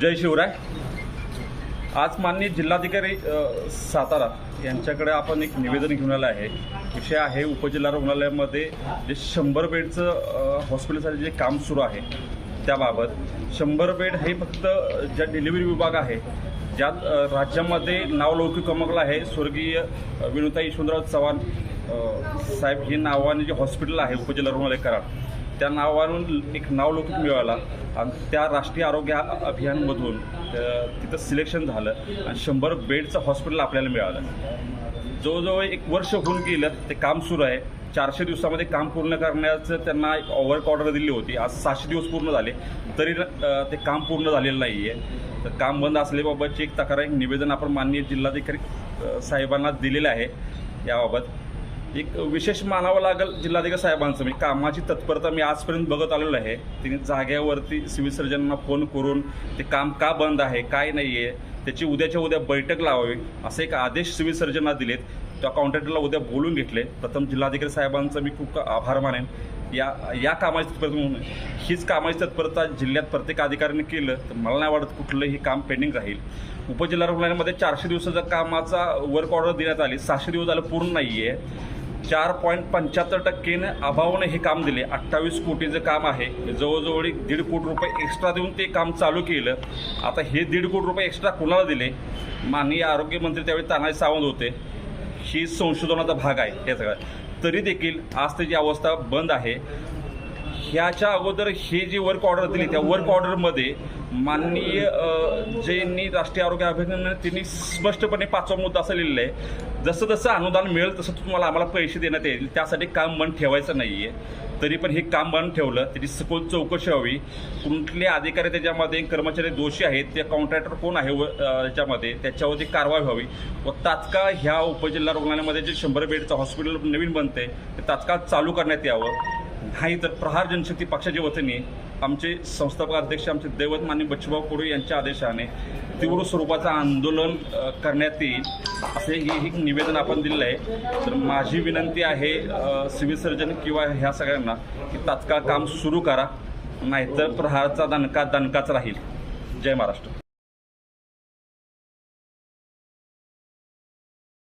जय शिवराय. आज माननीय जिल्हाधिकारी सातारा यांच्याकडे आपण एक निवेदन घेऊन आलं आहे. विषय आहे उपजिल्हा रुग्णालयामध्ये जे शंभर बेडचं हॉस्पिटलसाठी जे काम सुरू आहे त्याबाबत. शंभर बेड हे फक्त ज्या डिलिव्हरी विभाग आहे ज्यात राज्यामध्ये नावलौकिक कमकलं आहे स्वर्गीय विनुता यशवंतराव चव्हाण साहेब हे नावाने जे हॉस्पिटल आहे उपजिल्हा रुग्णालय कराड. त्या नावावरून एक नावलौकिक मिळाला आणि त्या राष्ट्रीय आरोग्य अभियानमधून तिथं सिलेक्शन झालं आणि शंभर बेडचं हॉस्पिटल आपल्याला मिळालं. जवळजवळ एक वर्ष होऊन गेलं ते काम सुरू आहे. चारशे दिवसामध्ये काम पूर्ण करण्याचं त्यांना एक ऑवर्क ऑर्डर दिली होती. आज सहाशे दिवस पूर्ण झाले. तरी ते काम पूर्ण झालेलं नाही आहे तर काम बंद असल्याबाबतची एक तक्रार एक निवेदन आपण माननीय जिल्हाधिकारी साहेबांना दिलेलं आहे याबाबत. एक विशेष मानावं लागेल जिल्हाधिकारी साहेबांचं. मी कामाची तत्परता मी आजपर्यंत बघत आलेलो आहे. तिने जाग्यावरती सिव्हिल सर्जनना फोन करून ते काम का बंद आहे काय नाही आहे त्याची उद्याच्या उद्या बैठक लावावी असे एक आदेश सिव्हिल सर्जनला दिलेत. त्या कॉन्ट्रॅक्टरला उद्या बोलून घेतले. प्रथम जिल्हाधिकारी साहेबांचं मी खूप आभार मानेन. या या कामाची तत्परता म्हणून हीच कामाची तत्परता जिल्ह्यात प्रत्येक अधिकाऱ्याने केलं तर मला नाही वाटत कुठलंही काम पेंडिंग राहील. उपजिल्हा रुग्णालयामध्ये चारशे दिवसाचा कामाचा वर्क ऑर्डर देण्यात आली. सहाशे दिवस झालं पूर्ण नाही आहे चार पॉईंट पंच्याहत्तर टक्केने अभावाने हे काम दिले. अठ्ठावीस कोटीचं काम आहे. जवळजवळ एक दीड कोटी रुपये एक्स्ट्रा देऊन ते काम चालू केलं. आता हे दीड कोटी रुपये एक्स्ट्रा कुणाला दिले? माननीय आरोग्यमंत्री त्यावेळी तानाजी सावंत होते. ही संशोधनाचा भाग आहे हे सगळं. तरी देखील आज त्याची अवस्था बंद आहे. ह्याच्या अगोदर हे जी वर्क ऑर्डर दिली त्या वर्क ऑर्डरमध्ये माननीय ज्यांनी राष्ट्रीय आरोग्य अभियान त्यांनी स्पष्टपणे पाचवा मुद्दा असं लिहिलेला आहे. जसं जसं अनुदान मिळेल तसं तुम्हाला आम्हाला पैसे देण्यात येईल. त्यासाठी काम बंद ठेवायचं नाही आहे तरी पण हे काम बंद ठेवलं त्याची सखोल चौकशी व्हावी. कुठले अधिकारी त्याच्यामध्ये कर्मचारी दोषी आहेत ते कॉन्ट्रॅक्टर कोण आहे व याच्यामध्ये त्याच्यावरती कारवाई व्हावी. व तात्काळ ह्या उपजिल्हा रुग्णालयामध्ये जे शंभर बेडचं हॉस्पिटल नवीन बनते ते तात्काळ चालू करण्यात यावं. नाही तर प्रहार जनशक्ती पक्षाच्या वतीने आमचे संस्थापक अध्यक्ष आमचे दैवत मान्य बच्चूभाऊ कुडे यांच्या आदेशाने तीव्र स्वरूपाचं आंदोलन करण्यात येईल असे हे एक निवेदन आपण दिलेलं आहे. तर माझी विनंती आहे सिव्हिल सर्जन किंवा ह्या सगळ्यांना की तात्काळ काम सुरू करा नाहीतर प्रहारचा दणका दणकाच राहील. जय महाराष्ट्र.